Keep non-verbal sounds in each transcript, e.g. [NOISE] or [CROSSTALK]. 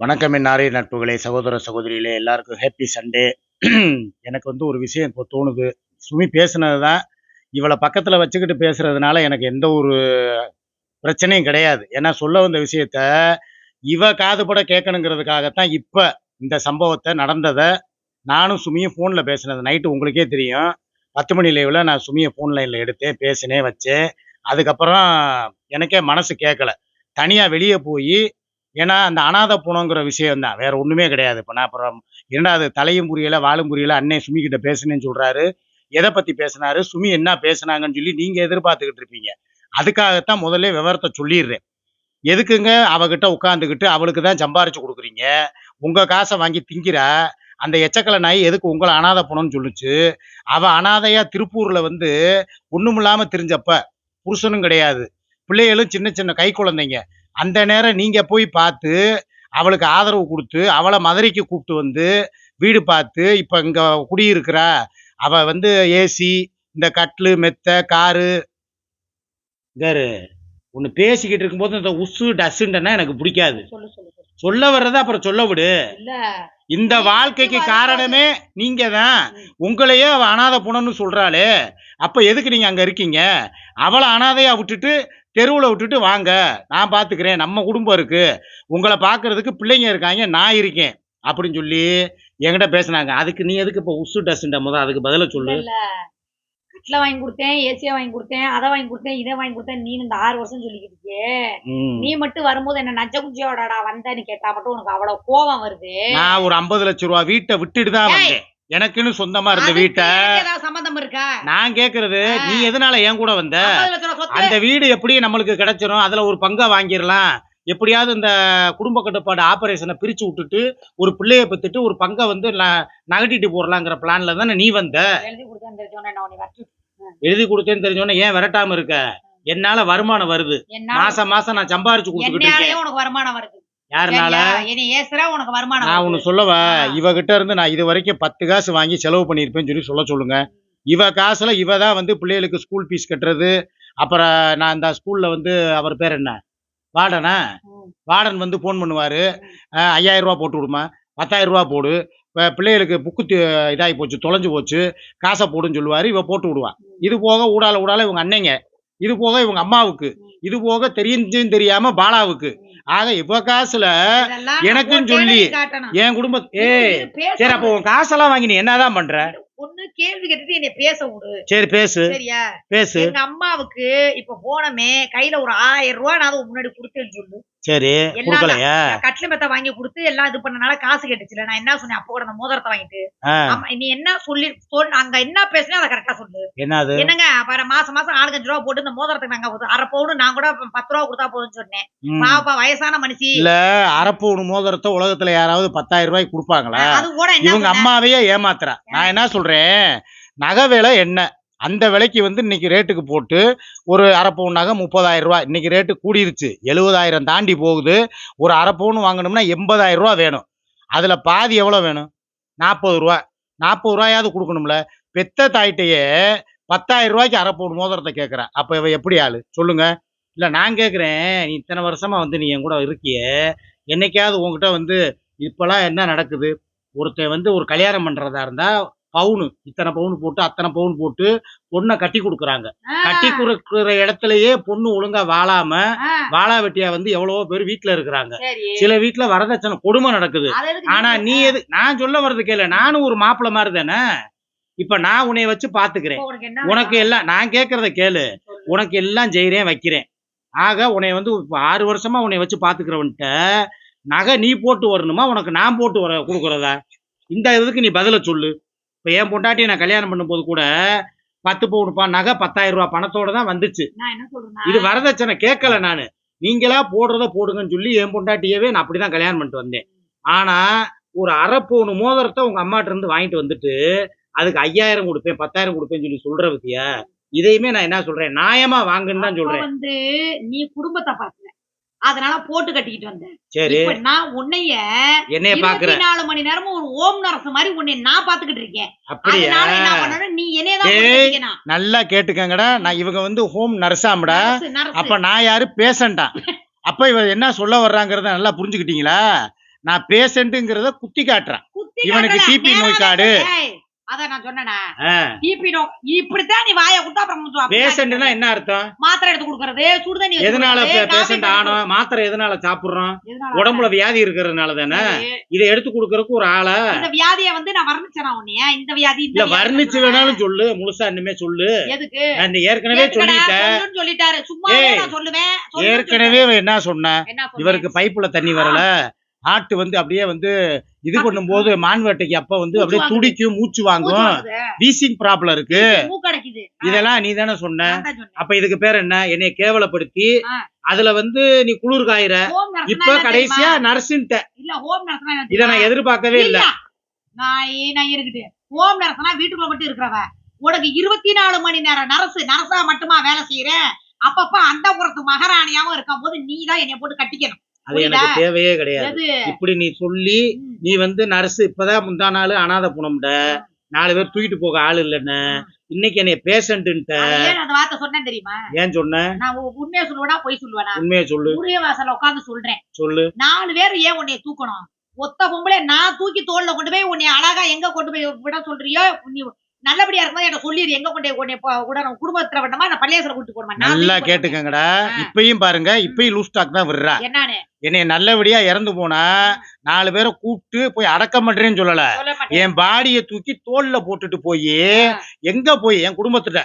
வணக்கம் என்னாரே நட்புகளே சகோதர சகோதரிகளே எல்லாருக்கும் ஹாப்பி சண்டே [CLEARS THROAT] எனக்கு வந்து ஒரு விஷயம் இப்போ தோணுது. சுமி பேசுனது தான் இவளை பக்கத்தில் வச்சுக்கிட்டு பேசுறதுனால எனக்கு எந்த ஒரு பிரச்சனையும் கிடையாது. ஏன்னா சொல்ல வந்த விஷயத்த இவ காதுபட கேட்கணுங்கிறதுக்காகத்தான் இப்போ இந்த சம்பவத்தை நடந்ததை நானும் சுமியும் ஃபோனில் பேசினது. நைட்டு உங்களுக்கே தெரியும். பத்து மணி லைவில் நான் சுமியை ஃபோன் லைனில் எடுத்தேன் பேசினேன் வச்சேன். அதுக்கப்புறம் எனக்கே மனசு கேட்கல. தனியாக வெளியே போய் ஏன்னா அந்த அனாதை பூனங்கிற விஷயம் தான். வேற ஒண்ணுமே கிடையாது. இப்போ நான் அப்புறம் இரண்டாவது தலையும் புரியல வாழும் புரியல அண்ணே சுமி கிட்ட பேசுனேன்னு சொல்றாரு. எதை பத்தி பேசினாரு? சுமி என்ன பேசுனாங்கன்னு சொல்லி நீங்க எதிர்பார்த்துக்கிட்டு இருப்பீங்க. அதுக்காகத்தான் முதல்ல விவரத்தை சொல்லிடுறேன். எதுக்குங்க? அவகிட்ட உட்காந்துக்கிட்டு அவளுக்கு தான் சம்பாரிச்சு கொடுக்குறீங்க. உங்க காசை வாங்கி திங்கிற அந்த எச்சக்கலை நாய் எதுக்கு உங்களை அனாதை போனோம்னு சொல்லிச்சு? அவ அனாதையா திருப்பூர்ல வந்து ஒண்ணுமில்லாம தெரிஞ்சப்ப புருஷனும் கிடையாது. பிள்ளைகளும் சின்ன சின்ன கை குழந்தைங்க. அந்த நேரம் நீங்க போய் பார்த்து அவளுக்கு ஆதரவு கொடுத்து அவளை மதுரைக்கு கூப்பிட்டு வந்து வீடு பார்த்து இப்ப இங்க குடியிருக்கிறா அவ வந்து ஏசி இந்த கட்லு மெத்த காரு. காரு ஒன்று பேசிக்கிட்டு இருக்கும்போது இந்த உசு டஸ்ஸுண்டனா எனக்கு பிடிக்காது. சொல்லு வர்றதை அப்புறம் சொல்ல விடு. இந்த வாழ்க்கைக்கு காரணமே நீங்க தான். உங்களையே அவ அனாதை புனன்னு சொல்றாளே. அப்ப எதுக்கு நீங்க அங்க இருக்கீங்க? அவளை அனாதையா விட்டுட்டு தெருவுல விட்டுட்டு வாங்க. நான் பாத்துக்கிறேன். நம்ம குடும்பம் இருக்கு. உங்களை பாக்குறதுக்கு பிள்ளைங்க இருக்காங்க. நான் இருக்கேன். அப்படின்னு சொல்லி என்கிட்ட பேசுனாங்க. அதுக்கு நீ எதுக்கு இப்ப உசு டஸ்ன்ற முத அதுக்கு பதில சொல்லு. கட்டில வாங்கி கொடுத்தேன் ஏசியா வாங்கி கொடுத்தேன் அதை வாங்கி கொடுத்தேன் இதை வாங்கி கொடுத்தேன். நீ இந்த ஆறு வருஷம் சொல்லிக்கிட்டு. நீ மட்டும் வரும்போது என்ன நஞ்ச குஞ்சியோடடா வந்தேன்னு கேட்டா மட்டும் உனக்கு அவ்வளவு கோவம் வருது. நான் ஒரு ஐம்பது லட்ச ரூபா வீட்டை விட்டுட்டு தான். வந்தேன். எனக்குன்னு சொந்தமா இருந்த வீட்டை சம்பந்தம் இருக்கா? நான் கேக்குறது. நீ எதனால என் கூட வந்த? 50 லட்ச ரூபா சொத்து. அந்த வீடு எப்படி நம்மளுக்கு கிடைச்சிரும்? அதுல ஒரு பங்கா வாங்கிடலாம். எப்படியாவது இந்த குடும்ப கட்டுப்பாடு ஆபரேஷனை பிரிச்சு விட்டுட்டு ஒரு பிள்ளைய பெத்துட்டு ஒரு பங்கை வந்து நகட்டிட்டு போடலாங்கிற பிளான்ல தானே நீ வந்த? எழுதி கொடுத்தேன்னு தெரிஞ்சோன்னே ஏன் விரட்டாம இருக்க? என்னால வருமானம் வருது. மாசம் மாசம் நான் சம்பாரிச்சு கொடுத்துக்கிட்டு இருக்கேன். வருமானம் வருது. யாருனால? உனக்கு வருமானம் நான். ஒண்ணு சொல்லவா. இவகிட்ட இருந்து நான் இது வரைக்கும் பத்து காசு வாங்கி செலவு பண்ணியிருப்பேன்னு சொல்லி சொல்ல சொல்லுங்க. இவ காசுல இவ தான் வந்து பிள்ளைகளுக்கு ஸ்கூல் ஃபீஸ் கட்டுறது. அப்புறம் நான் இந்த ஸ்கூல்ல வந்து அவர் பேர் என்ன? வார்டனா. வார்டன் வந்து ஃபோன் பண்ணுவாரு. ஐயாயிரம் ரூபா போட்டு விடுமா? பத்தாயிரம் ரூபா போடு. இப்ப பிள்ளைகளுக்கு புக்கு இதாகி போச்சு தொலைஞ்சு போச்சு. காசை போடுன்னு சொல்லுவாரு இவ போட்டு விடுவா. இது போக ஊடால ஊடால இவங்க அன்னைங்க இது போக இவங்க அம்மாவுக்கு. இது போக தெரிஞ்சும் தெரியாம பாலாவுக்கு ஆக இவ காசுல போட்டேன்னு சொல்லி. என் குடும்ப பேச சரி அப்போ. உன் காசெல்லாம் வாங்கி நீ என்னதான் பண்ற ஒண்ணு கேள்வி கேட்டுட்டு என்னை பேச விடு. சரி பேசு. சரியா? பேசு. எங்க அம்மாவுக்கு இப்ப போனமே கையில ஒரு ஆயிரம் ரூபாய் நான் முன்னாடி கொடுத்தேன்னு சொல்லு. சரி கொடுக்கலையா? கட்லு மெத்த வாங்கி கொடுத்து எல்லாம் இது பண்ணனால காசு கேட்டுச்சுல. நான் என்ன சொன்னேன்? அப்போ கூட அந்த மோதிரத்தை வாங்கிட்டு. நீ என்ன சொல்லி சொல் அங்க என்ன பேசுனே அதை கரெக்டா சொல்லு. என்னது? என்னங்க அப்ப மாசம் மாசம் அஞ்சு ரூபா போட்டு இந்த மோதிரத்துக்கு நாங்க அரை பவுன் நான் கூட பத்து ரூபா கொடுத்தா போதும்னு சொன்னேன். பாப்பா வயசான மனுஷி. இல்ல அரப்பூணு மோதிரத்தை உலகத்துல யாராவது பத்தாயிரம் ரூபாய்க்கு கொடுப்பாங்களா? அது கூட இவங்க? அம்மாவையே ஏமாத்துறா. நான் என்ன சொல்றேன்? நகை விலை என்ன? அந்த விலைக்கு வந்து இன்னைக்கு ரேட்டுக்கு போட்டு ஒரு அரை பவுன் நகை முப்பதாயிரம் ரூபா இன்னைக்கு ரேட்டு கூடிருச்சு. எழுபதாயிரம் தாண்டி போகுது. ஒரு அரை பவுன் வாங்கணும்னா எண்பதாயிரம் ரூபா வேணும். அதில் பாதி எவ்வளோ வேணும்? நாற்பது ரூபா நாற்பது ரூபாயாவது கொடுக்கணும்ல? பெத்த தாய்கிட்டையே பத்தாயிரம் ரூபாய்க்கு அரை பவுன் மோதிரத்தை கேட்குறேன் அப்போ இவ எப்படி ஆளு? சொல்லுங்க. இல்லை நான் கேட்குறேன் நீ இத்தனை வருஷமாக வந்து நீ என் கூட இருக்கியே. என்னைக்காவது உங்ககிட்ட வந்து இப்போலாம் என்ன நடக்குது? ஒருத்தன் வந்து ஒரு கல்யாணம் பண்ணுறதா இருந்தால் பவுனு இத்தனை பவுன் போட்டு அத்தனை பவுன் போட்டு பொண்ணை கட்டி கொடுக்குறாங்க. கட்டி கொடுக்குற இடத்துலயே பொண்ணு ஒழுங்கா வாழாம வாழா வெட்டியா வந்து எவ்வளவோ பேர் வீட்டுல இருக்கிறாங்க. சில வீட்டுல வரதட்சணை கொடுமை நடக்குது. ஆனா நீ? எது நான் சொல்ல வர்றது கேளு. நானும் ஒரு மாப்பிள்ளை மாதிரி தானே. இப்ப நான் உன்னைய வச்சு பாத்துக்கிறேன். உனக்கு எல்லாம் நான் கேட்கறத கேளு. உனக்கு எல்லாம் செய்றேன் வைக்கிறேன். ஆக உன்னை வந்து ஆறு வருஷமா உன்னை வச்சு பாத்துக்கிறவன்ட்ட நகை நீ போட்டு வரணுமா? உனக்கு நான் போட்டு வர கொடுக்குறதா? இந்த இதுக்கு நீ பதில சொல்லு. இப்ப என் பொண்டாட்டி நான் கல்யாணம் பண்ணும்போது கூட பத்து பவுன் பா நகை பத்தாயிரம் ரூபாய் பணத்தோட தான் வந்துச்சு. இது வரதட்சணை கேட்கல நானு. நீங்களா போடுறத போடுங்கன்னு சொல்லி என் பொண்டாட்டியவே நான் அப்படிதான் கல்யாணம் பண்ணிட்டு வந்தேன். ஆனா ஒரு அரை பவுன் மோதிரத்தை உங்க அம்மாட்ட இருந்து வாங்கிட்டு வந்துட்டு அதுக்கு ஐயாயிரம் கொடுப்பேன் பத்தாயிரம் கொடுப்பேன்னு சொல்லி சொல்ற பத்தியா இதையுமே நான் என்ன சொல்றேன்? நியாயமா வாங்குன்னு தான் சொல்றேன். நீ குடும்பத்தை பாக்குற அதனால போட்டு கட்டிக்கிட்டு வந்தேன். சரி. நான் உன்னைய என்னைய பாக்குற. இருபத்தி நாலு மணி நேரமும் ஒரு ஓம் நரசு மாதிரி உன்னை நான் பாத்துக்கிட்டு இருக்கேன். அப்படியா? அதனால என்ன பண்ணணும் நீ என்னைய தான் டேய். போட்டு கட்டிக்கணும். நல்லா கேட்டுக்கங்கடா. நான் இவங்க வந்து ஹோம் நர்ஸாம்டா நரசு, நரசு. அப்ப நான் யாரு? பேசண்டா. அப்ப இவ என்ன சொல்ல வர்றாங்கிறத நல்லா புரிஞ்சுக்கிட்டீங்களா? நான் பேஷண்ட்டுங்கிறத குத்தி காட்டுறேன். இவனுக்கு TB நோய். ஏய், அத நான் சொன்னேனா. டிபி நோ இப்படித்தான் நீ வாயை கொடுத்தா அப்புறம் பேஷண்ட்னா கேட்கறது. என்ன அர்த்தம்? மாத்திரை எடுத்து கொடுக்கறது சுடுதண்ணி எதனால பேஷண்ட் ஆனோம்? மாத்திரை எதனால சாப்பிடுறோம்? உடம்புல வியாதி இருக்கிறதுனால தானே. இதை எடுத்து கொடுக்கறதுக்கு ஒரு ஆளா. இந்த வியாதிய வந்து நான் வர்ணிச்சேனா உன்னைய? இந்த வியாதி இல்ல வர்ணிச்சு. வேணாலும் சொல்லு. முழுசா இன்னுமே சொல்லு. எதுக்கு? ஏற்கனவே சொல்லிட்டேன். சொல்லிட்டாரு. சும்மாவே ஏய், நான் சொல்லுவேன். ஏற்கனவே என்ன சொன்ன? இவருக்கு பைப்புல தண்ணி வரல. ஹார்ட் வந்து அப்படியே வந்து இது பண்ணும்போது மான்வேட்டைக்கு அப்ப வந்து அப்படியே. துடிக்கும் மூச்சு வாங்கும். வீசிங் ப்ராப்ளம் இருக்கு. இதெல்லாம் நீ தானே சொன்ன. அப்ப இதுக்கு பேர் என்ன? என்னைய கேவலப்படுத்தி. அதுல வந்து நீ குளிர் காயிற. இப்ப என்ன கடைசியா என்ன இத நான்? எதிர்பார்க்கவே இல்ல. நான் இருக்குது ஹோம் நர்ஸ்னா வீட்டுக்குள்ள மட்டும் இருக்கிறவ. உனக்கு இருபத்தி நாலு மணி நேரம் நரசு நரசா மட்டுமா வேலை செய்யற? அப்பப்ப அந்த புறத்து மகாராணியாவும் இருக்கும் போது நீ தான் என்னைய போட்டு கட்டிக்கணும். அது எனக்கு தேவையே கிடையாது. இப்படி நீ சொல்லி. நீ வந்து நர்ஸ் இப்பதான் முந்தா நாள் அனாதை புனம்ட. நாலு பேர் தூக்கிட்டு போக ஆள் இல்லைன்னு. இன்னைக்கு என்னைய பேஷண்ட்டுன்ட்ட. வார்த்தை சொன்னேன் தெரியுமா? ஏன் சொன்ன? நான் உண்மையை சொல்லுவேனா பொய் சொல்லுவேனா? உண்மையை சொல்லு. உரிய வாசல்ல உட்கார்ந்து சொல்றேன். சொல்லு. நாலு பேர் ஏன் உன்னைய தூக்கணும்? ஒத்த பொம்பளை நான் தூக்கி தோல்ல கொண்டு போய் உன்னை அழகா எங்க கொண்டு போய் விட சொல்றியோ? நீ நல்லபடியா இருக்கும்போது என்ன சொல்லிடு எங்க கொண்டு போய் உன்னை ப- விடணும் குடும்பத்துல விடணுமா நான் பள்ளியாசல கூட்டு போடுமா நல்லா. கேட்டுக்கங்கடா. இப்பயும் பாருங்க இப்பயும் லூஸ் டாக் தான் விடுறா. என்னான்னு? என்னைய நல்லபடியா இறந்து போனா நாலு பேரை கூப்பிட்டு போய் அடக்கம் பண்றேன்னு சொல்லல. என் பாடிய தூக்கி தோல்ல போட்டுட்டு போய் எங்க போய்? என் குடும்பத்துல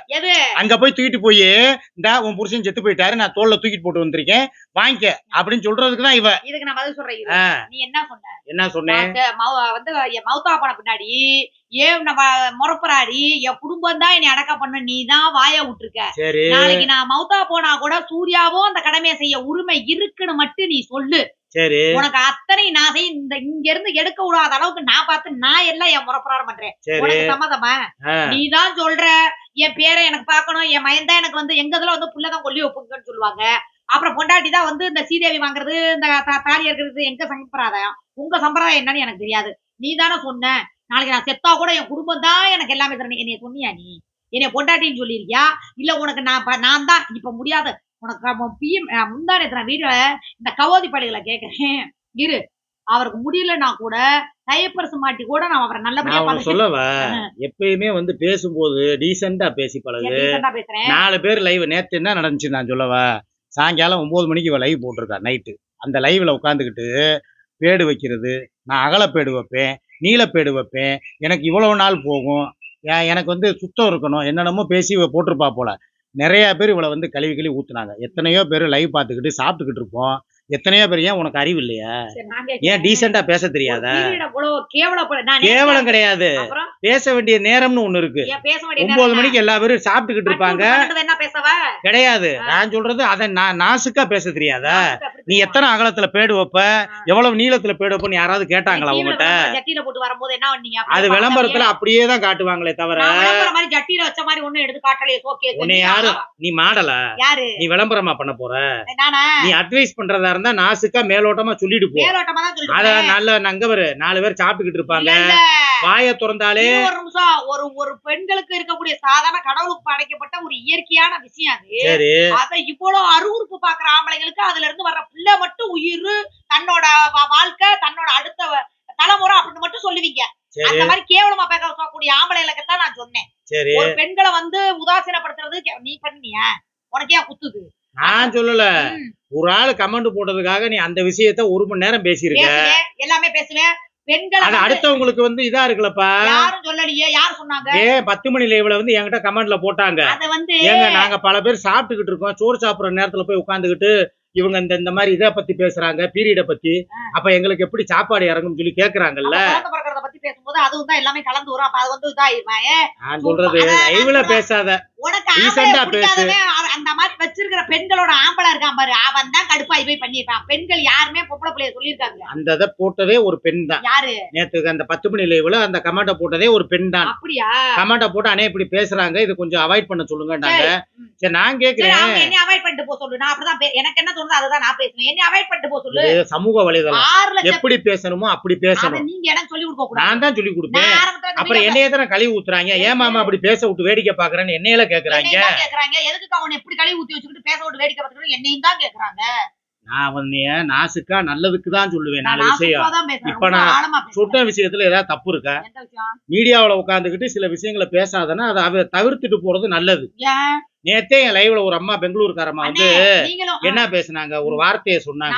அங்க போய் தூக்கிட்டு போய் இந்தா உன் புருஷன் செத்து போயிட்டாரு நான் தோல்ல தூக்கிட்டு போட்டு வந்திருக்கேன் வாங்கிக்க. அப்படின்னு சொல்றதுக்கு தான் இவ. இதுக்கு நான் பதில் சொல்றேன் நீ என்ன சொன்ன? என்ன சொன்னேன்? வந்து என் மௌத்தா போன பின்னாடி ஏன் நம்ம முறப்புறாடி. என் குடும்பம் தான் என்னை அடக்க பண்ண. நீ தான் வாய விட்டுருக்க. நாளைக்கு நான் மௌத்தா போனா கூட சூர்யாவும் அந்த கடமையை செய்ய உரிமை இருக்குன்னு மட்டும் நீ சொல்லு. சரி. உனக்கு அத்தனை நான் இந்த இங்க இருந்து எடுக்க விடாத அளவுக்கு நான் பார்த்து நான் எல்லாம் என் முறப்புறாரம் பண்றேன். உனக்கு சம்மதமா? நீ தான் சொல்ற. என் பேரை எனக்கு பார்க்கணும். என் மயன் தான் எனக்கு வந்து எங்க இதுல வந்து புள்ளதான் கொல்லி வைப்புங்கன்னு சொல்லுவாங்க. அப்புறம் பொண்டாட்டி தான் வந்து இந்த சீதேவி வாங்குறது இந்த தாலி இருக்கிறது எங்க சம்பிரதாயம்? உங்க சம்பிரதாயம் என்னன்னு எனக்கு தெரியாது. நீ தானே சொன்ன. நாளைக்கு நான் செத்தா கூட என் குடும்பம் தான் எனக்கு எல்லாமே தரணும். என்னைய சொன்னியா நீ? என்னைய பொண்டாட்டின்னு சொல்லியிருக்கியா? இல்ல உனக்கு நான் நான் தான் இப்ப முடியாது உனக்கு பிஎம் முந்தானே நான் வீட்டுல இந்த கவோதி படைகளை கேட்கறேன் இரு. அவருக்கு முடியலன்னா கூட டைப்பர்ஸ் மாட்டி கூட நான் அவரை நல்லபடியா சொல்லவா? எப்பயுமே வந்து பேசும்போது டீசெண்டா பேசி பழகு. நாலு பேர் லைவ் நேத்து என்ன நடந்துச்சு நான் சொல்லவா? சாயங்காலம் ஒன்பது மணிக்கு இவ லைவ் போட்டிருக்கா நைட்டு அந்த லைவ்ல உட்காந்துக்கிட்டு பேடு வைக்கிறது நான் அகலப்பேடு வைப்பேன். நீலப்பேடு வைப்பேன். எனக்கு இவ்வளோ நாள் போகும். எனக்கு வந்து சுத்தம் இருக்கணும். என்னென்னமோ பேசி போட்டிருப்பா போல. நிறையா பேர் இவளை வந்து கழுவி கழுவி ஊற்றுனாங்க எத்தனையோ பேர் லைவ் பார்த்துக்கிட்டு சாப்பிட்டுக்கிட்டு இருப்போம். எத்தனையோ பேர் ஏன் உனக்கு அறிவு இல்லையா? ஏன். டீசெண்டா பேச தெரியாதா? கேவலம் கிடையாது. பேச வேண்டிய நேரம்னு ஒண்ணு இருக்கு. ஒன்பது மணிக்கு எல்லா பேரும் சாப்பிட்டுக்கிட்டு இருப்பாங்க? கிடையாது. நான் சொல்றது அதை நான் நாசுக்கா பேச தெரியாதா? நீ எத்தனை அகலத்துல பேடு வைப்ப? எவ்வளவு நீளத்துல பேடு வைப்பன்னு யாராவது கேட்டாங்களா உங்ககிட்ட? அது பார்த்தாலே, விளம்பரத்துல அப்படியே தான் காட்டுவாங்களே தவிர. உன்னை யாரு? நீ மாடலா? நீ விளம்பரமா பண்ண போற? நீ அட்வைஸ் பண்றதா இருந்தா நாசுக்கா மேலோட்டமா சொல்லிட்டு போ. அத. நல்ல நங்கவரு நாலு பேர் சாப்பிட்டுக்கிட்டு இருப்பாங்க. வாயை திறந்தாலே ஒரு நிமிஷம். ஒரு ஒரு பெண்களுக்கு இருக்கக்கூடிய சாதாரண கடவுளுக்கு படைக்கப்பட்ட ஒரு இயற்கையான விஷயம் அது. சரி. அத இவ்வளவு அருவருப்பு பாக்குற ஆம்பளைங்களுக்கு அதுல இருந்து வர்ற பிள்ளை மட்டும் உயிர் தன்னோட வா- வாழ்க்கை தன்னோட அடுத்த தலைமுறை அப்படின்னு மட்டும் சொல்லுவீங்க. அந்த மாதிரி கேவலமா பேசக்கூடிய ஆம்பளைகளுக்கு தான் நான் சொன்னேன். ஒரு பெண்களை வந்து உதாசீனப்படுத்துறது நீ பண்ணியா உனக்கே குத்துது? நான் சொல்லல. ஒரு ஆளு கமெண்ட் போட்டதுக்காக நீ அந்த விஷயத்த ஒரு மணி நேரம் பேசியிருக்க. எல்லாமே பேசுவேன் பெண்களை அடுத்தவங்களுக்கு வந்து இதா இருக்குல்லப்பா. யாரும் சொல்லலையே. யார் சொன்னாங்க? ஏன் பத்து மணி லைவ்ல வந்து என்கிட்ட கமெண்ட்ல போட்டாங்க. அத வந்து ஏங்க நாங்க பல பேர் சாப்பிட்டுக்கிட்டு இருக்கோம். சோறு சாப்பிடுற நேரத்துல போய் உட்காந்துக்கிட்டு இவங்க இந்த இந்த மாதிரி இத பத்தி பேசுறாங்க பீரியட பத்தி. அப்ப எங்களுக்கு எப்படி சாப்பாடு இறங்கும்னு சொல்லி கேக்குறாங்கல்ல. பத்தி பேசும்போது அதுவும் தான் எல்லாமே கலந்து வரும். அப்ப அது வந்து இதாயிருமா நான் சொல்றது லைவ்ல. பேசாத. உனக்கு ஆம்பளை அவ- அந்த மாதிரி வச்சிருக்கிற பெண்களோட ஆம்பளை இருக்கான் பாரு. அவன் தான் கடுப்பாய் போய் பண்ணிருப்பான் பெண்கள் யாருமே பொம்பளை பிள்ளைய சொல்லியிருக்காங்க. அந்த இதை போட்டதே ஒரு பெண் தான். யாரு? நேத்துக்கு அந்த பத்து மணி லைவ்ல அந்த கமெண்ட போட்டதே ஒரு பெண் தான். அப்படியா? கமெண்ட போட்டு அண்ணே இப்படி பேசுறாங்க. இது கொஞ்சம் அவாய்ட் பண்ண சொல்லுங்கன்னாங்க. சரி. நான் கேக்குறேன். என்ன அவாய்ட் பண்ணிட்டு போக சொல்லு. நான் அப்படிதான் பே- எனக்கு என்ன தோணுது அதுதான் நான் பேசுவேன். என்ன அவாய்ட் பண்ணிட்டு போக சொல்லு. சமூக வலைதளம். எப்படி பேசணுமோ அப்படி பேசணும். நீங்க எனக்கு சொல்லி கொடுக்க கூடாது. நான் தான் சொல்லி கொடுப்பேன். அப்புறம் என்னைய தானே கழுவி ஊத்துறாங்க. ஏன் மாமா அப்படி பேச விட்டு வேடிக்கை பாக்குறேன்னு என்னையில கேக்குறாங்க? கேக்குறாங்க. எதுக்கு அவனை எப்படி கழுவி ஊத்தி வச்சுக்கிட்டு பேச விட்டு வேடிக்கை பார்த்துக்கிட்டு என்னையும் தான் கேக்குறாங்க. நான் வந்து நாசுக்கா நல்லதுக்கு தான் சொல்லுவேன் நாலு விஷயம். இப்ப நான். சுட்ட விஷயத்துல ஏதாவது தப்பு இருக்கா? மீடியாவுல உட்காந்துக்கிட்டு சில விஷயங்களை பேசாதன்னா அதை தவிர்த்துட்டு போறது நல்லது? நேத்தே என் லைவ்ல ஒரு அம்மா பெங்களூருக்காரம்மா வந்து என்ன பேசுனாங்க? ஒரு வார்த்தையை சொன்னாங்க.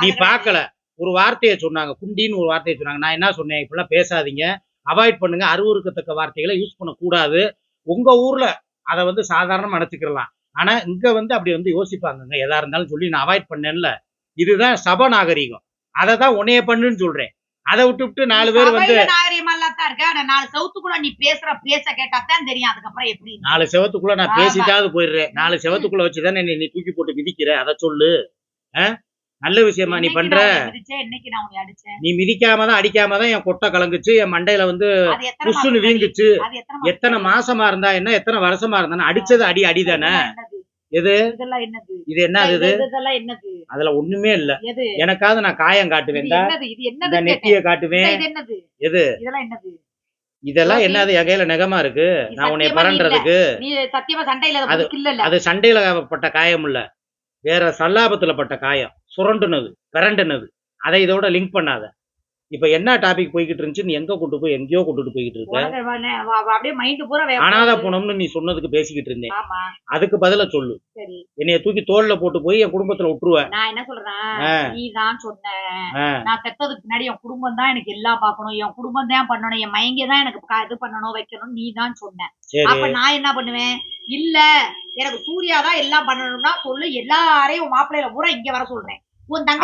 நீ. பார்க்கல. ஒரு வார்த்தையை சொன்னாங்க. குண்டின்னு ஒரு வார்த்தையை சொன்னாங்க. நான் என்ன சொன்னேன்? இப்படிலாம் பேசாதீங்க. அவாய்ட் பண்ணுங்க. அருவருக்கத்தக்க வார்த்தைகளை யூஸ் பண்ணக்கூடாது. உங்க ஊர்ல அதை வந்து சாதாரணமா நினைச்சுக்கலாம் ஆனா இங்க வந்து அப்படி வந்து யோசிப்பாங்கங்க. எதா இருந்தாலும் சொல்லி நான் அவாய்ட் பண்ணேன்ல. இதுதான் சப நாகரிகம். அதை தான் உன்னைய பண்ணுன்னு சொல்றேன். அதை விட்டு விட்டு நாலு பேர் வந்து நாலு சவுத்துக்குள்ள நீ பேசுற பேச கேட்டாதான் தெரியும். அதுக்கப்புறம் எப்படி? நாலு செவத்துக்குள்ள நான். பேசிட்டாவது போயிடுறேன். நாலு செவத்துக்குள்ள வச்சுதானே நீ தூக்கி போட்டு மிதிக்கிற. அதை சொல்லு. ஆ? நல்ல விஷயமா நீ பண்ற. நீ மிதிக்காம தான் அடிக்காம தான் என் கொட்டை கலங்குச்சு என் மண்டையில வந்து புஷ்ஷுன்னு வீங்குச்சு. எத்தனை மாசம் இருந்தா என்ன எத்தனை வருஷமா இருந்தானே அடிச்சது அடி அடிதானே? இதெல்லாம் என்னது? எது? இது என்ன இது? அதுல ஒண்ணுமே இல்ல. எனக்காவது நான் காயம் காட்டுவேன் இந்த நெத்திய காட்டுவேன். எது? இதெல்லாம் என்னது? இதெல்லாம் யோசி. என்னது? என் கையில நெகமா இருக்கு? நான் உன்னை இல்ல. அது சண்டையில பட்ட காயம் இல்ல. வேற சல்லாபத்துல பட்ட காயம். சுரண்டுனது பிறண்டுனது அதை இதோட லிங்க் பண்ணாத. இப்ப என்ன டாபிக் போய்கிட்டு இருந்துச்சு? நீ எங்க கொண்டு போய் எங்கேயோ கொண்டுட்டு போய்கிட்டு இருக்க? அனாதை போனோம்னு நீ சொன்னதுக்கு பேசிக்கிட்டு இருந்தேன். ஆமா. அதுக்கு பதில சொல்லு. என்னைய தூக்கி தோல்ல போட்டு போய் என் குடும்பத்துல விட்டுருவ. நான் என்ன சொல்றேன். நீ தான் சொன்ன. நான் செத்ததுக்கு பின்னாடி என் குடும்பம் தான் எனக்கு எல்லாம் பார்க்கணும். என் குடும்பம் தான் பண்ணணும். என் மைங்க தான் எனக்கு இது பண்ணணும் வைக்கணும் நீ தான் சொன்ன அப்ப நான் என்ன பண்ணுவேன்? இல்ல எனக்கு சூர்யா தான் எல்லாம் பண்ணணும்னா சொல்லு. எல்லாரையும் மாப்பிள்ளையில பூரா இங்க வர சொல்றேன்.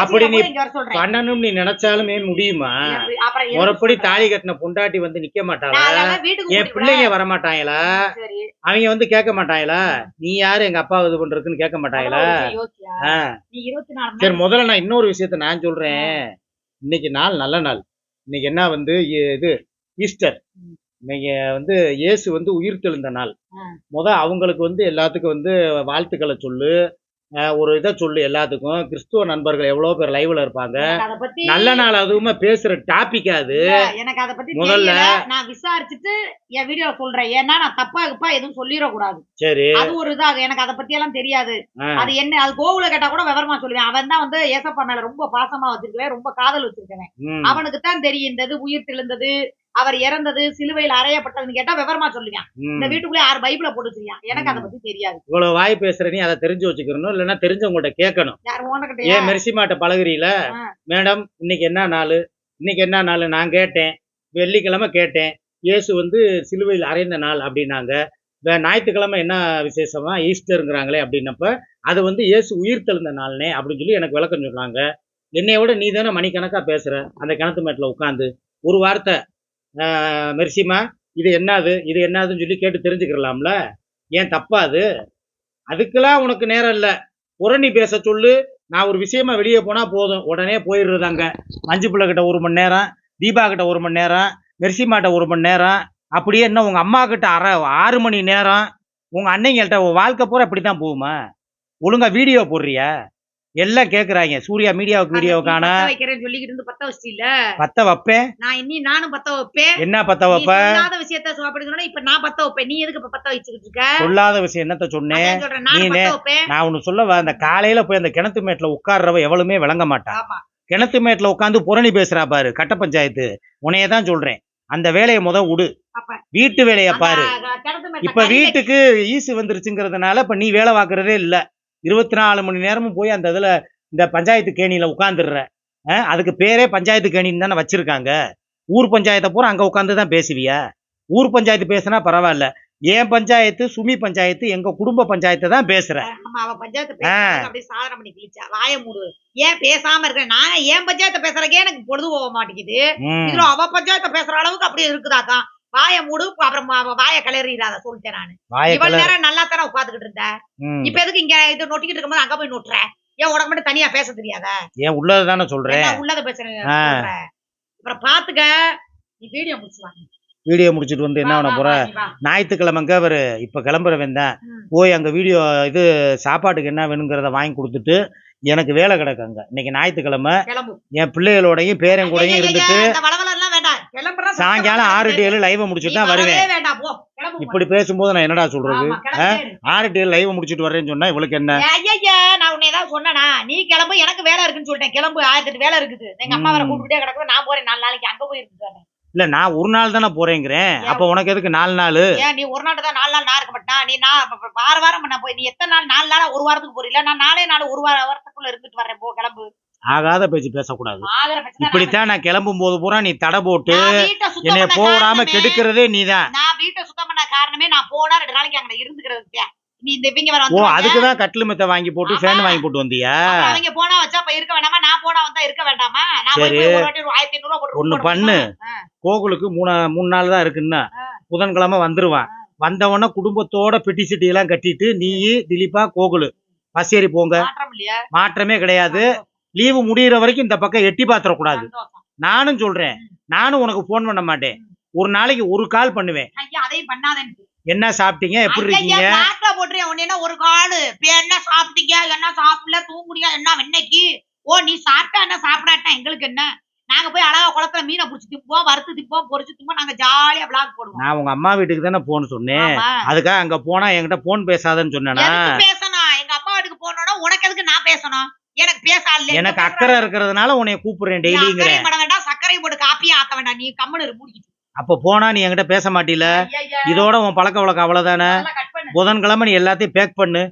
அப்படி நீ பண்ணணும்னு நீ நினைச்சாலுமே முடியுமா? முறைப்படி? தாலி கட்டின பொண்டாட்டி வந்து நிக்க மாட்டாளா? என் பிள்ளைங்க வர மாட்டாங்களா? அவங்க வந்து கேட்க மாட்டாங்களா? நீ யாரு? எங்க அப்பா இது பண்றதுன்னு கேட்க மாட்டாங்களா? சரி முதல்ல நான் இன்னொரு விஷயத்த நான் சொல்றேன். இன்னைக்கு நாள் நல்ல நாள். இன்னைக்கு என்ன வந்து இது ஈஸ்டர். இன்னைக்கு வந்து இயேசு வந்து உயிர் தெழுந்த நாள். முத அவங்களுக்கு வந்து எல்லாத்துக்கும் வந்து வாழ்த்துக்களை சொல்லு. ஒரு இதை சொல்லு எல்லாத்துக்கும். கிறிஸ்துவ நண்பர்கள் எவ்வளவு பேர் லைவ்ல இருப்பாங்க? நல்ல நாள் அதுவுமே பேசுற டாபிக் அது. எனக்கு அத பத்தி முதல்ல- நான் விசாரிச்சுட்டு என் வீடியோ சொல்றேன். ஏன்னா நான் தப்பா இருப்பா எதுவும் சொல்லிட கூடாது சரி. அது ஒரு இதாக எனக்கு அத பத்தி எல்லாம் தெரியாது. அது என்ன அது கோகுல கேட்டா கூட விவரமா சொல்லுவேன். அவன் தான் வந்து ஏசப்பா மேல ரொம்ப பாசமா வச்சிருக்கவே ரொம்ப காதல் வச்சிருக்கவன். ம். அவனுக்கு தான் தெரியும் உயிர் தெழுந்தது அவர் இறந்தது சிலுவையில் அறையப்பட்டதுன்னு கேட்டா விவரமா சொல்லுவான். இந்த வீட்டுக்குள்ளே ஆறு பைபிள போட்டு வச்சிருக்கான் எனக்கு அதை பத்தி தெரியாது. இவ்வளவு வாய் பேசுற நீ அதை தெரிஞ்சு வச்சுக்கணும். இல்லைன்னா தெரிஞ்சவங்கள்ட்ட கேட்கணும். யார் ஏன் உனக்கிட்ட மெர்சிமாட்ட பழகுறீல. மேடம் இன்னைக்கு என்ன நாள்? இன்னைக்கு என்ன நாள்? நான் கேட்டேன். வெள்ளிக்கிழமை கேட்டேன். இயேசு வந்து சிலுவையில் அறைந்த நாள் அப்படின்னாங்க. ஞாயிற்றுக்கிழமை என்ன விசேஷமா? ஈஸ்டருங்கிறாங்களே அப்படின்னப்ப அது வந்து இயேசு உயிர் தெழுந்த நாள்னே அப்படின்னு சொல்லி எனக்கு விளக்கம் சொன்னாங்க. என்னைய விட நீ தானே மணிக்கணக்கா பேசுற? அந்த கிணத்து மேட்டில் உட்காந்து ஒரு வார்த்தை மெர்சிமா இது என்னது? இது என்னதுன்னு சொல்லி கேட்டு தெரிஞ்சுக்கிறலாம்ல? ஏன் தப்பாது? அதுக்கெல்லாம் உனக்கு நேரம் இல்லை. புரணி பேச சொல்லு. நான் ஒரு விஷயமா வெளியே போனால் போதும். உடனே போயிடுறது அங்கே மஞ்சு பிள்ளை கிட்ட ஒரு மணி நேரம் தீபா கிட்ட ஒரு மணி நேரம் மெர்சிமாட்ட ஒரு மணி நேரம். அப்படியே என்ன உங்கள் அம்மா கிட்ட அரை ஆறு மணி நேரம் உங்கள் அன்னைங்கள்ட்ட உன் வாழ்க்கை பூரா இப்படித்தான் போகுமா? ஒழுங்காக வீடியோ போடுறியா? எல்லாம் கேக்குறாங்க. சூர்யா மீடியாவுக்கு வீடியோ காண. வைக்கிறேன்னு சொல்லிக்கிட்டு இருந்து பத்த வச்சு இல்ல பத்த வைப்பேன். நான் இன்னி நானும் பத்த வைப்பேன். என்ன பத்த நீ வைப்ப? சொல்லாத விஷயத்த சொ- அப்படி சொன்னா இப்ப நான் பத்த வைப்பேன். நீ எதுக்கு இப்ப பத்த வச்சுக்கிட்டு இருக்க? சொல்லாத விஷயம் என்னத்த சொன்னேன் நானும் நீனே- பத்த வைப்பேன். நான் ஒண்ணு சொல்ல அந்த காலையில போய் அந்த கிணத்து மேட்ல உட்கார்றவ எவளுமே விளங்க மாட்டா. ஆமா. கிணத்து மேட்ல உட்காந்து புரணி பேசுறா பாரு கட்ட பஞ்சாயத்து. உன்னைய தான் சொல்றேன். அந்த வேலையை முத விடு வீட்டு வேலைய பாரு. இப்ப வீட்டுக்கு ஈசு வந்துருச்சுங்கிறதுனால இப்ப நீ வேலை பார்க்கறதே இல்ல. இருபத்தி நாலு மணி நேரமும் போய் அந்த இதுல இந்த பஞ்சாயத்து கேணியில உட்காந்துடுற அதுக்கு பேரே பஞ்சாயத்து கேணின்னு தானே வச்சிருக்காங்க. ஊர் பஞ்சாயத்தை பூரா அங்க உட்காந்து தான் பேசுவியா? ஊர் பஞ்சாயத்து பேசுனா பரவாயில்ல. என் பஞ்சாயத்து சுமி பஞ்சாயத்து எங்க குடும்ப பஞ்சாயத்தை தான் பேசுற. ஆமா அவ பஞ்சாயத்து பேசுறதுக்கு அப்படியே சாதனை பண்ணி கிழிச்சா. வாய மூடு. ஏன் பேசாம இருக்கேன் நான் ஏன் பஞ்சாயத்தை பேசுறக்கே எனக்கு பொழுது போக மாட்டேங்குது. இதுல அவ பஞ்சாயத்தை பேசுற அளவுக்கு அப்படியே இருக்குதாக்கா? வாய மூடு அப்புறம் வாய கிளறிடாத சொல்லிட்டேன் நானு. இவ்வளவு நேரம் நல்லா தானே உட்காந்துக்கிட்டு இருந்த? ம். இப்ப எதுக்கு இங்க இது நொட்டிக்கிட்டு இருக்கும்போது அங்க போய் நொட்டுற? ஏன் உனக்கு மட்டும் தனியா பேச தெரியாத? ஏன் உள்ளதுதானே சொல்றேன் உள்ளத பேசுறேன். அப்புறம் பாத்துக்க நீ வீடியோ முடிச்சுவாங்க வீடியோ முடிச்சிட்டு வந்து என்ன பண்ண போற? ஞாயிற்றுக்கிழமைங்க அவரு இப்ப கிளம்புறவன் தான் ம். போய் அங்க வீடியோ இது சாப்பாட்டுக்கு என்ன வேணுங்கிறத வாங்கி கொடுத்துட்டு எனக்கு வேலை கிடக்குங்க இன்னைக்கு ஞாயிற்றுக்கிழமை. என் பிள்ளைகளோடையும் பேரன் கூடயும் இருந்துட்டு சாயங்காலம் ஆறு டு ஏழு லைவை முடிச்சுட்டு தான் வருவேன். இப்படி பேசும்போது நான் என்னடா சொல்றது? ஆமா, கிளம்பு. ஆர்டி லைவ் முடிச்சிட்டு வர்றேன்னு சொன்னா இவளுக்கு என்ன? ஐயா நான் உன்னை ஏதாவது சொன்னனா? நீ கிளம்பு எனக்கு வேலை இருக்குன்னு சொல்லிட்டேன். கிளம்பு ஆயிரத்தி வேலை இருக்குது. எங்க அம்மா வர. கூப்பிட்டே கிடக்குது. நான் போறேன் நாலு நாளைக்கு அங்க போய் இருக்குது இல்ல நான் ஒரு நாள் தானே போறேங்கிறேன். அப்ப உனக்கு எதுக்கு நாலு நாள்? ஏன் நீ ஒரு நாள் தான் நாலு நாள் நான் இருக்க மாட்டா நீ நான் வார வாரம் நான் போய் நீ எத்தனை நாள் நாலு நாளா ஒரு வாரத்துக்கு போறீல நான் நாளே நாள் ஒரு வார வாரத்துக்குள்ள இருந்துட்டு வரேன் போ கிளம்பு. ஆகாத பேச்சு பேசக்கூடாது. இப்படித்தான் நான் கிளம்பும் போது பூரா நீ தடை போட்டு என்னைய போடாம கெடுக்கிறதே நீதான். நான் வீட்டை சுத்தம் பண்ண காரணமே நான் போனா ரெண்டு நாளைக்கு அங்க இருந்துக்கிறதுக்கு. நீ இந்த இவங்க வர ஓ வந்து அதுக்குதான் கட்டில் மெத்த வாங்கி போட்டு. ஃபேன் வாங்கி போட்டு வந்தியா? அவங்க போனா வச்சா அப்ப இருக்க வேண்டாமா? நான் போனா வந்தா இருக்க வேண்டாமா? நான் போய் சரி. போய் ஒரு வாட்டி ஒரு ஆயிரத்தி ஐநூறு ரூபா போட்டு ஒண்ணு room பண்ணு. கோகுலுக்கு மூணு மூணு நாள் தான் இருக்குன்னா. புதன்கிழமை வந்துருவான். வந்தவொடனே குடும்பத்தோட பெட்டி சிட்டி எல்லாம் கட்டிட்டு நீ திலீபா கோகுலு. பசேரி போங்க. மாற்றம் இல்லையா? மாற்றமே கிடையாது. லீவு முடியிற வரைக்கும் இந்த பக்கம் எட்டி பாத்திரக்கூடாது. நானும் சொல்றேன். நானும் உனக்கு ஃபோன் பண்ண மாட்டேன். ஒரு நாளைக்கு ஒரு கால் பண்ணுவேன். என்ன சாப்பிட்டீங்க? எப்படி இருக்கீங்க? என்ன ஒரு காலு என்ன சாப்பிட்டீங்க? என்ன சாப்பிடல? தூங்குறீங்க என்ன இன்னைக்கு? ஓ நீ சாப்பிட்டா என்ன? சாப்பிடாட்டா? எங்களுக்கு என்ன? நாங்க போய் அழகா குளத்துல மீனை புடிச்சு திப்போம் வறுத்து திப்போம் பொரிச்சு திப்போம் நாங்க ஜாலியா பிளாக் போடுவோம். நான் உங்க அம்மா வீட்டுக்கு தானே போன் சொன்னேன். அதுக்காக அங்க போனா என்கிட்ட போன் பேசாதன்னு எதுக்கு பேசணும்? எங்க அம்மா வீட்டுக்கு போனோம்னா உனக்கு எதுக்கு நான் பேசணும்? எனக்கு பேச ஆள். எனக்கு அக்கறை இருக்கிறதுனால உன்னைய கூப்பிடுறேன் பட வேண்டாம் சர்க்கரையும் போட்டு காப்பியும் ஆத்த வேண்டாம். நீ கம்முனு மூடிக்கிட்டு. அப்ப போனா நீ என்கிட்ட பேச மாட்டீல? இதோட உன் பழக்க வழக்கம் அவ்வளவுதானே. புதன்கிழமை நீ எல்லாத்தையும் பேக் பண்ணு.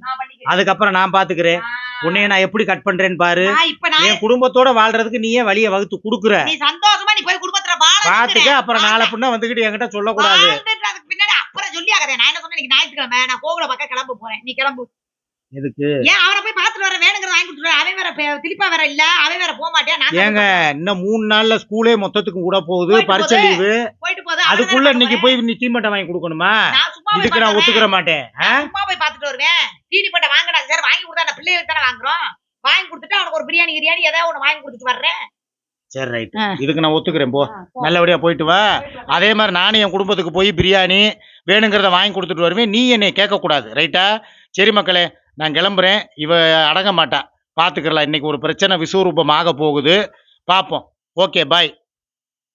அதுக்கப்புறம் நான் பாத்துக்கிறேன். உன்னைய நான் எப்படி கட் பண்றேன்னு பாரு. என் குடும்பத்தோட வாழ்றதுக்கு நீயே வழிய வகுத்து குடுக்குற. நீ சந்தோஷமா நீ போய் குடும்பத்துல பாத்துக்க அப்புறம் நாளை பின்ன வந்துகிட்டு என்கிட்ட சொல்லக்கூடாது. பின்னாடி அப்புறம் சொல்லி ஆகாதே நான் என்ன சொன்னேன் ஞாயிற்றுக்கிழமை நான் கோகுல பக்கம் கிளம்ப போறேன். நீ கிளம்பு. எதுக்கு ஏன் அவரை போய் பாத்துட்டு வர வேணுங்கிறத வாங்கி கொடுத்துரு அவன் வேற பே- திலிப்பா வேற இல்ல அவன் வேற போக மாட்டேன் நான் ஏங்க. இன்னும் மூணு நாள்ல ஸ்கூலே மொத்தத்துக்கு கூட போகுது போயிட்டு போகுது. லீவு போயிட்டு போகுது அவன் அதுக்குள்ள வேற இன்னைக்கு. போய் நீ தீமட்டை வாங்கி கொடுக்கணுமா நான் சும்மா போய் இதுக்கு நான் ஒத்துக்கிற. மாட்டேன் ஆ? சும்மா போய் பாத்துட்டு வருவேன் தீனி பட்டை வாங்கினா சார் வாங்கி கொடுத்தா நான் பிள்ளைகளுக்கு தானே வாங்குறோம் வாங்கி கொடுத்துட்டு அவனுக்கு ஒரு பிரியாணி கிரியாணி ஏதாவது ஒண்ணு வாங்கி கொடுத்துட்டு வர்றேன் சரி ரைட் ஆ. இதுக்கு நான் ஒத்துக்கிறேன் போ. நல்லபடியா போயிட்டு வா போயிட்டு வா. அதே மாதிரி நானும் என் குடும்பத்துக்கு போய் பிரியாணி வேணுங்கிறத வாங்கி கொடுத்துட்டு வருவேன் நீ என்னை கேட்கக்கூடாது ரைட்டா சரி மக்களே நான் கிளம்புறேன். இவ அடங்க மாட்டா. பார்த்துக்கிறலாம் இன்னைக்கு ஒரு பிரச்சனை விஸ்வரூபமாக போகுது. பார்ப்போம் ஓகே பாய்.